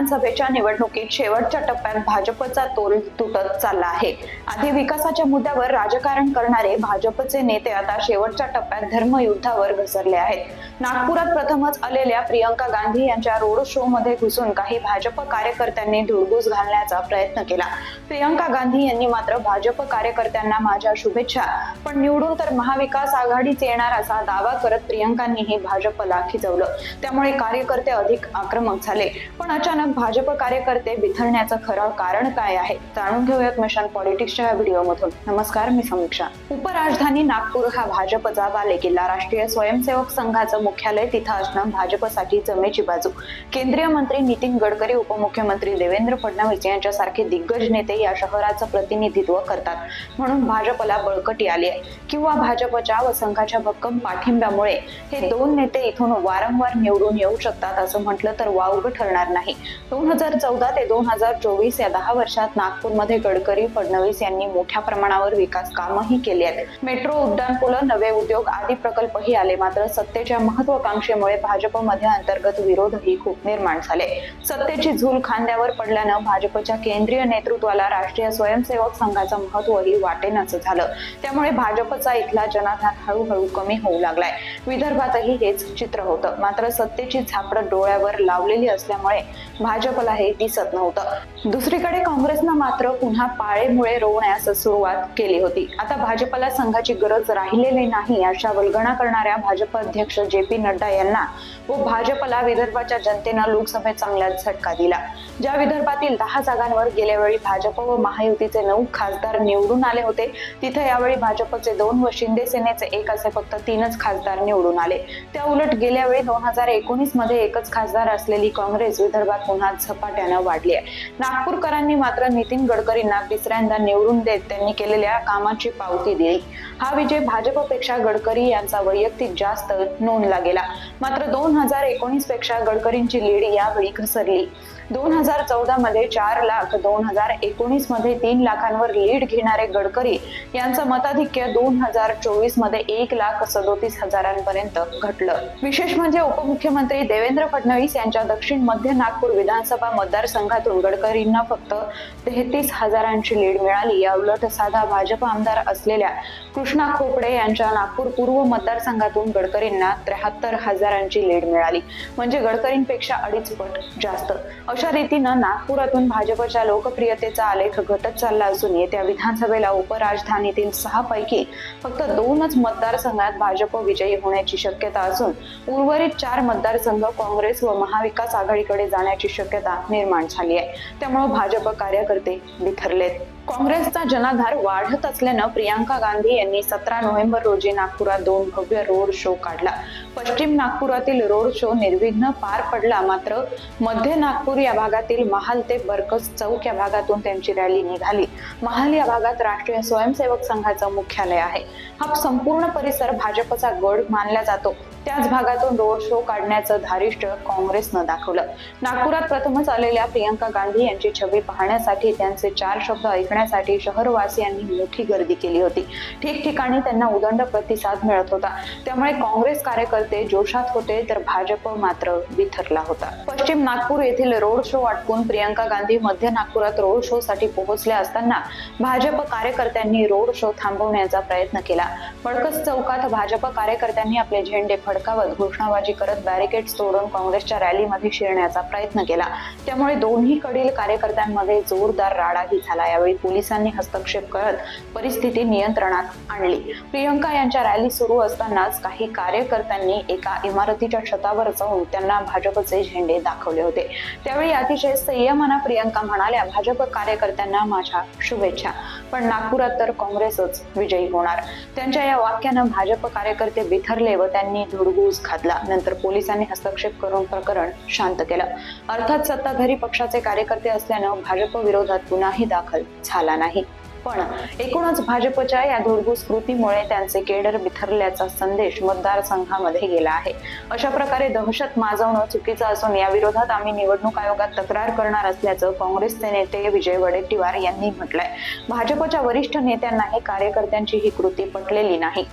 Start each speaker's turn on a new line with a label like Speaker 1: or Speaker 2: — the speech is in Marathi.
Speaker 1: विधानसभेच्या निवडणुकीत शेवटच्या टप्प्यात भाजपचा तोल तुटत चालला आहे. आधी विकासाच्या मुद्द्यावर राजकारण करणारे भाजपचे नेते आता शेवटच्या टप्प्यात धर्मयुद्धावर घसरले आहेत. नागपुरात प्रथमच आलेल्या प्रियंका गांधी यांच्या रोड शो मध्ये घुसून काही भाजप कार्यकर्त्यांनी धुडगूस घालण्याचा प्रयत्न केला. प्रियंका गांधी यांनी मात्र भाजप कार्यकर्त्यांना माझ्या शुभेच्छा. पण निवडून तर महाविकास आघाडीच येणार असा दावा करत प्रियंकांनीही भाजपला खिजवलं त्यामुळे कार्यकर्ते अधिक आक्रमक झाले. पण अचानक भाजप कार्यकर्ते बिथरण्याचं खरं कारण काय आहे? जाणून घेऊयात मिशन पॉलिटिक्सच्या या व्हिडिओमधून. नमस्कार मी समीक्षा. उपराजधानी नागपूर हा भाजपचा बालेकिल्ला. राष्ट्रीय स्वयंसेवक संघाचं मुख्यालय तिथं असणं भाजपसाठी जमेची बाजू. केंद्रीय मंत्री नितीन गडकरी उपमुख्यमंत्री देवेंद्र फडणवीस यांच्यासारखे दिग्गज नेते या शहराचं प्रतिनिधित्व करतात. म्हणून भाजपला बळकटी आली आहे. किंवा भाजपच्या व संघाच्या भक्कम पाठिंब्यामुळे हे दोन नेते इथून वारंवार निवडून येऊ शकतात असं म्हटलं तर वावग ठरणार नाही. दोन हजार चौदा ते दोन हजार चोवीस या दहा वर्षात नागपूरमध्ये गडकरी फडणवीस यांनी मोठ्या प्रमाणावर विकास कामही केली आहेत. मेट्रो उड्डाणपुलं नवे उद्योग आदी प्रकल्पही आले. मात्र सत्तेच्या महत्वाकांक्षेमुळे भाजपमध्ये अंतर्गत विरोधही खूप निर्माण झाले. सत्तेची झूल खांद्यावर पडल्यानं भाजपच्या केंद्रीय नेतृत्वाला राष्ट्रीय स्वयंसेवक संघाचं महत्वही वाटेनाचं झालं. त्यामुळे भाजपचा इथला जनाधार हळूहळू कमी होऊ लागलाय. विदर्भातही हेच चित्र होतं. मात्र सत्तेची झापडं डोळ्यावर लावलेली असल्यामुळे भाजपला हे दिसत नव्हतं. दुसरीकडे काँग्रेसनं मात्र पुन्हा पाळेमुळे रोवण्यास सुरुवात केली होती. आता भाजपला संघाची गरज राहिलेली नाही अशा वल्गणा करणाऱ्या भाजप अध्यक्ष जे पी नड्डा यांना व भाजपला विदर्भाच्या जनतेनं लोकसभेत चांगलाच झटका दिला. ज्या विदर्भातील दहा जागांवर गेल्या वेळी भाजप व महायुतीचे नऊ खासदार निवडून आले होते तिथे यावेळी भाजपचे दोन व शिंदे सेनेचे एक असे फक्त तीनच खासदार निवडून आले. त्या उलट गेल्या वेळी दोन हजार एकोणीसमध्ये एकच खासदार असलेली काँग्रेस विदर्भात पुन्हा झपाट्यानं वाढली आहे. नागपूरकरांनी मात्र नितीन गडकरींना तिसऱ्यांदा निवडून देत त्यांनी केलेल्या कामाची पावती दिली. हा विजय भाजपपेक्षा गडकरी यांचा वैयक्तिक जास्त नोंदला गेला. मात्र दोन हजार एकोणीसपेक्षा गडकरींची लीड यावेळी घसरली. दोन हजार चौदा मध्ये चार लाख दोन हजार एकोणीसमध्ये तीन लाखांवर लीड घेणारे गडकरी यांचं मताधिक्य दोन हजार चोवीसमध्ये एक लाख सदोतीस हजारांपर्यंत घटलं. विशेष म्हणजे उपमुख्यमंत्री देवेंद्र फडणवीस यांच्या दक्षिण मध्य नागपूर विधानसभा मतदारसंघातून गडकरींना फक्त तेहतीस हजारांची लीड मिळाली. या उलट साधा भाजप आमदार असलेल्या कृष्णा खोपडे यांच्या नागपूर पूर्व मतदारसंघातून गडकरींना त्र्याहत्तर हजारांची लीड मिळाली. म्हणजे गडकरींपेक्षा अडीच पट जास्त. अशा रीतीनं नागपुरातून भाजपच्या लोकप्रियतेचा आलेख घटत चालला असून येत्या विधानसभेला उपराजधानीतील सहा पैकी फक्त दोनच मतदारसंघात भाजप विजयी होण्याची शक्यता असून उर्वरित चार मतदारसंघ काँग्रेस व महाविकास आघाडीकडे जाण्याची शक्यता निर्माण झाली आहे. त्यामुळे भाजप कार्यकर्ते बिथरलेत. काँग्रेसचा जनाधार वाढत असल्यानं प्रियांका गांधी यांनी सतरा नोव्हेंबर रोजी नागपुरात दोन भव्य रोड शो काढला. पश्चिम नागपुरातील रोड शो निर्विघ्न पार पडला. मात्र मध्य नागपूर या भागातील महाल ते बरकस चौक या भागातून त्यांची रॅली निघाली. महाल या भागात राष्ट्रीय स्वयंसेवक संघाचं मुख्यालय आहे. हा संपूर्ण परिसर भाजपचा गड मानला जातो. त्याच भागातून रोड शो काढण्याचं धारिष्ट काँग्रेसनं दाखवलं. नागपुरात प्रथमच आलेल्या प्रियंका गांधी यांची छबी पाहण्यासाठी त्यांचे चार शब्द ऐकण्यासाठी शहरवासियांनी मोठी गर्दी केली होती. ठिकठिकाणी त्यांना उदंड प्रतिसाद मिळत होता. त्यामुळे काँग्रेस कार्यकर्ते जोशात होते तर भाजप मात्र बिथरला होता. पश्चिम नागपूर येथील रोड शो आटपून प्रियंका गांधी मध्य नागपुरात रोड शो साठी पोहोचल्या असताना भाजप कार्यकर्त्यांनी रोड शो थांबवण्याचा प्रयत्न केला. फडकस चौकात भाजप कार्यकर्त्यांनी आपले झेंडे फडकावत घोषणाबाजी करत बॅरिकेड्स तोडून काँग्रेसच्या रॅलीमध्ये शिरण्याचा प्रयत्न केला. त्यामुळे दोन्ही कडील कार्यकर्त्यांमध्ये जोरदार राडाही झाला. यावेळी पोलिसांनी हस्तक्षेप करत परिस्थिती नियंत्रणात आणली. प्रियंका यांच्या रॅली सुरू असतानाच काही कार्यकर्त्यांनी एका इमारतीच्या छतावर जाऊन त्यांना भाजपचे झेंडे दाखवले होते. त्यावेळी अतिशय संयमाना प्रियंका म्हणाल्या भाजप कार्यकर्त्यांना माझ्या शुभेच्छा. पण नागपुरात तर काँग्रेसच विजयी होणार. त्यांच्या या वाक्यानं भाजप कार्यकर्ते बिथरले व त्यांनी धुडगूस घातला नंतर पोलिसांनी हस्तक्षेप करून प्रकरण शांत केलं. अर्थात सत्ताधारी पक्षाचे कार्यकर्ते असल्यानं भाजप विरोधात गुन्हाही दाखल झाला नाही. पण एकूणच भाजपच्या या धुडगूस कृतीमुळे त्यांचे केडर बिथरल्याचा संदेश मतदारसंघामध्ये गेला आहे. अशा प्रकारे दहशत माजवणं चुकीचं असून या विरोधात आम्ही निवडणूक आयोगात तक्रार करणार असल्याचं काँग्रेसचे नेते विजय वडेट्टीवार यांनी म्हटलंय. भाजपच्या वरिष्ठ नेत्यांनाही कार्यकर्त्यांची ही कृती पटलेली नाही.